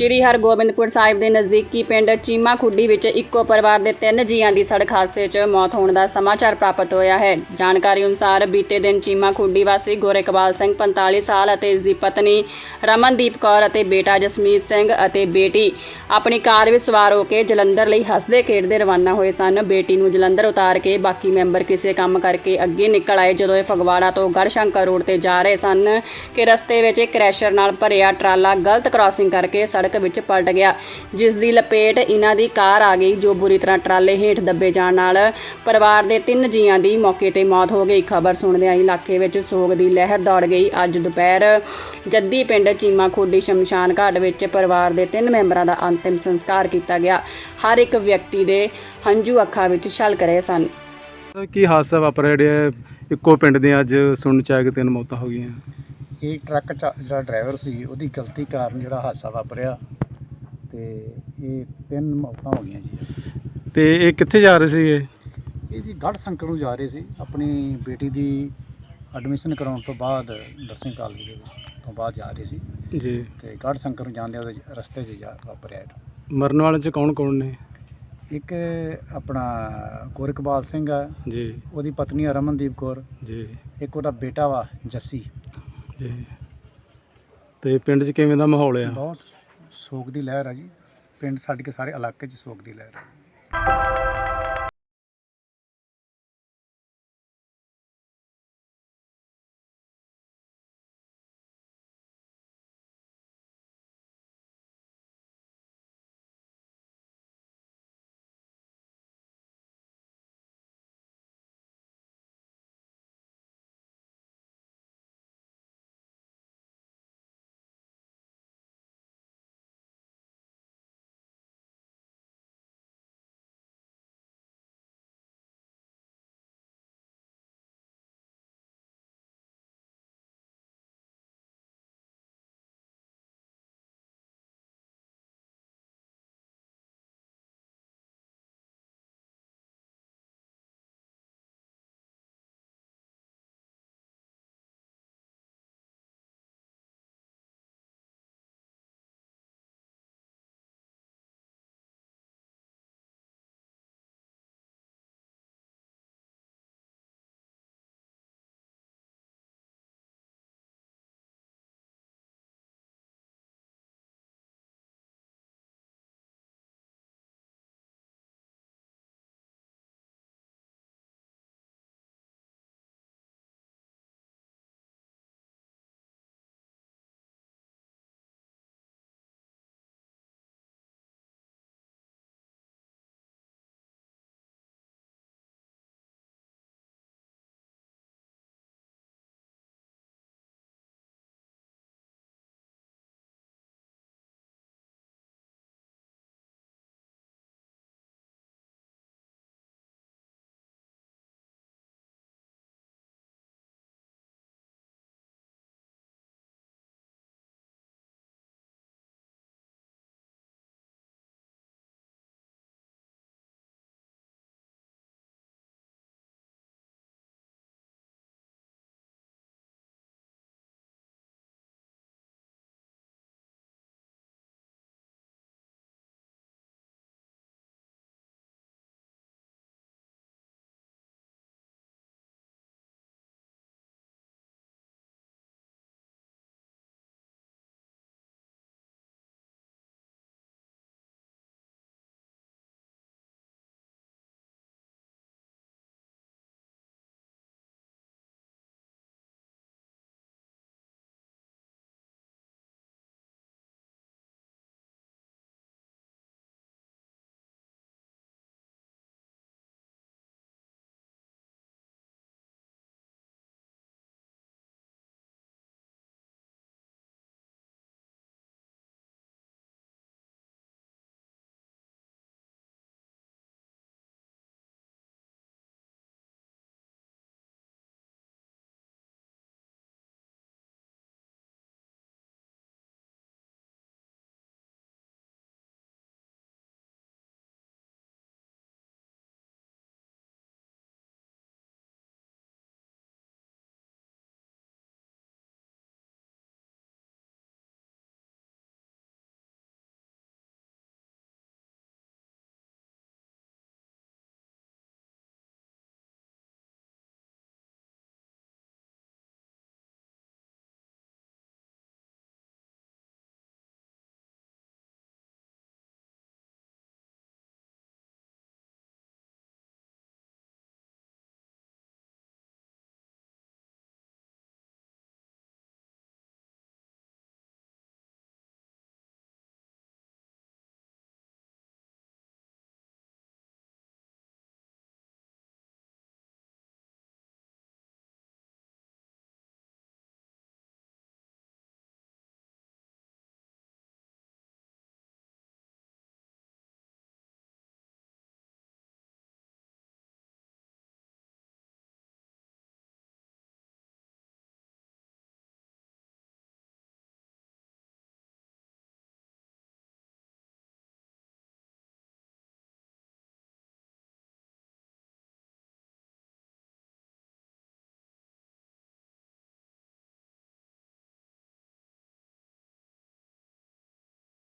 ਸ਼੍ਰੀ ਹਰਗੋਬਿੰਦਪੁਰ ਸਾਹਿਬ ਦੇ ਨਜ਼ਦੀਕੀ ਪਿੰਡ ਚੀਮਾ ਖੁੱਡੀ ਵਿੱਚ ਇੱਕੋ ਪਰਿਵਾਰ ਦੇ ਤਿੰਨ ਜੀਆਂ ਦੀ ਸੜਕ ਹਾਦਸੇ 'ਚ ਮੌਤ ਹੋਣ ਦਾ ਸਮਾਚਾਰ ਪ੍ਰਾਪਤ ਹੋਇਆ ਹੈ। ਜਾਣਕਾਰੀ ਅਨੁਸਾਰ ਬੀਤੇ ਦਿਨ ਚੀਮਾ ਖੁੱਡੀ ਵਾਸੀ ਗੋਰੇਕਬਾਲ ਸਿੰਘ 45 ਸਾਲ ਅਤੇ ਇਸ ਦੀ ਪਤਨੀ ਰਮਨਦੀਪ ਕੌਰ ਅਤੇ ਬੇਟਾ ਜਸਮੀਤ ਸਿੰਘ ਅਤੇ ਬੇਟੀ ਆਪਣੀ ਕਾਰ ਵਿੱਚ ਸਵਾਰ ਹੋ ਕੇ ਜਲੰਧਰ ਲਈ ਹੱਸਦੇ ਖੇਡਦੇ ਰਵਾਨਾ ਹੋਏ ਸਨ। ਬੇਟੀ ਨੂੰ ਜਲੰਧਰ ਉਤਾਰ ਕੇ ਬਾਕੀ ਮੈਂਬਰ ਕਿਸੇ ਕੰਮ ਕਰਕੇ ਅੱਗੇ ਨਿਕਲ ਆਏ ਜਦੋਂ ਇਹ ਫਗਵਾੜਾ ਤੋਂ ਗੜਸ਼ੰਕਰ ਰੋਡ ਤੇ ਜਾ ਰਹੇ ਸਨ ਕਿ ਰਸਤੇ ਵਿੱਚ ਇੱਕ ਕ੍ਰੈਸ਼ਰ ਨਾਲ ਭਰਿਆ ਟਰਾਲਾ ਗਲਤ ਕ੍ਰਾਸਿੰਗ ਕਰਕੇ ਸੜਕ ਵਿੱਚ ਪਲਟ ਗਿਆ। ਜਿਸ ਦੀ ਲਪੇਟ ਇਹਨਾਂ ਦੀ ਕਾਰ ਆ ਗਈ, ਜੋ ਬੁਰੀ ਤਰ੍ਹਾਂ ਟਰਾਲੇ ਹੇਠ ਦੱਬੇ ਜਾਣ ਨਾਲ ਪਰਿਵਾਰ ਦੇ ਤਿੰਨ ਜੀਆਂ ਦੀ ਮੌਕੇ ਤੇ ਮੌਤ ਹੋ ਗਈ। ਖਬਰ ਸੁਣਦਿਆਂ ਇਲਾਕੇ ਵਿੱਚ ਸੋਗ ਦੀ ਲਹਿਰ ਦੌੜ ਗਈ। ਅੱਜ ਦੁਪਹਿਰ ਜੱਦੀ ਪਿੰਡ ਚੀਮਾ ਖੋਡੀ ਸ਼ਮਸ਼ਾਨ ਘਾਟ ਵਿੱਚ ਪਰਿਵਾਰ ਦੇ ਤਿੰਨ ਮੈਂਬਰਾਂ ਦਾ ਅੰਤਿਮ ਸੰਸਕਾਰ ਕੀਤਾ ਗਿਆ। ਹਰ ਇੱਕ ਵਿਅਕਤੀ ਦੇ ਹੰਝੂ ਅੱਖਾਂ ਵਿੱਚ ਛਲਕ ਰਹੇ ਸਨ। ਕੀ ਹਾਦਸਾ ਵਾਪਰਿਆ? ਜਿਹੜੇ ਇੱਕੋ ਪਿੰਡ ਦੇ ਅੱਜ ਸੁਣ ਚ ਆਇਆ ਤਿੰਨ ਮੌਤਾਂ ਹੋ ਗਈਆਂ। ਇਹ ਟਰੱਕ ਚਾ- ਜਿਹੜਾ ਡਰਾਈਵਰ ਸੀ ਉਹਦੀ ਗਲਤੀ ਕਾਰਨ ਜਿਹੜਾ ਹਾਦਸਾ ਵਾਪਰਿਆ ਤੇ ਇਹ ਤਿੰਨ ਮੌਤਾਂ ਹੋ ਗਈਆਂ ਜੀ। ਤੇ ਇਹ ਕਿੱਥੇ ਜਾ ਰਹੇ ਸੀਗੇ? ਇਹ ਜੀ ਗੜ੍ਹ ਸ਼ੰਕਰ ਨੂੰ ਜਾ ਰਹੇ ਸੀ। ਆਪਣੀ ਬੇਟੀ ਦੀ ਐਡਮਿਸ਼ਨ ਕਰਾਉਣ ਤੋਂ ਬਾਅਦ ਨਰਸਿੰਗ ਕਾਲਜ ਦੇ ਤੋਂ ਬਾਅਦ ਜਾ ਰਹੇ ਸੀ। ਜੀ। ਤੇ ਗੜ੍ਹ ਸ਼ੰਕਰ ਨੂੰ ਜਾਂਦੇ ਉਹਦੇ ਰਸਤੇ 'ਚ ਜਾ ਵਾਪਰਿਆ ਇਹ। ਮਰਨ ਵਾਲੇ ਚ ਕੌਣ ਕੌਣ ਨੇ? ਇੱਕ ਆਪਣਾ ਗੋਰਕਬਾਲ ਸਿੰਘ ਆ। ਜੀ। ਉਹਦੀ ਪਤਨੀ ਆ ਰਮਨਦੀਪ ਕੌਰ। ਜੀ। ਇੱਕ ਉਹਦਾ ਬੇਟਾ ਵਾ ਜੱਸੀ। ਜੀ। ਤੇ ਪਿੰਡ 'ਚ ਕਿਵੇਂ ਦਾ ਮਾਹੌਲ ਆ? ਬਹੁਤ ਸੋਗ ਦੀ ਲਹਿਰ ਆ ਜੀ। ਪਿੰਡ ਛੱਡ ਕੇ ਸਾਰੇ ਇਲਾਕੇ 'ਚ ਸੋਗ ਦੀ ਲਹਿਰ ਆ।